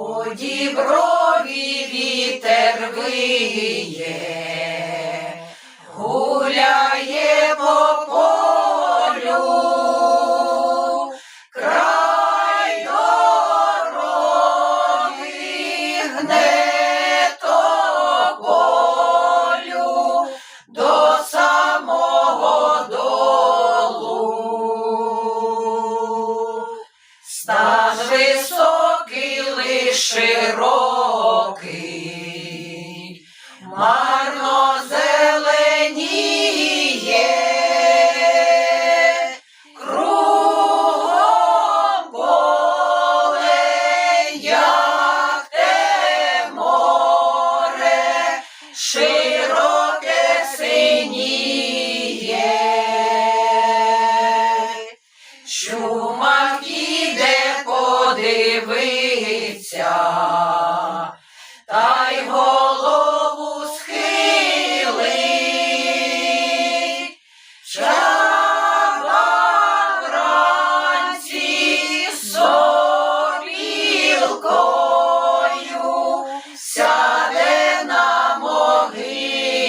У діброві вітер виє, гуляє по полю, край дороги гне до самого долу. Стан високий лиш широкий, марно зеленіє, кругом поле, як те море. Чумак іде подивиться, та й голову схилить. Чаба вранці сопілкою на могилі.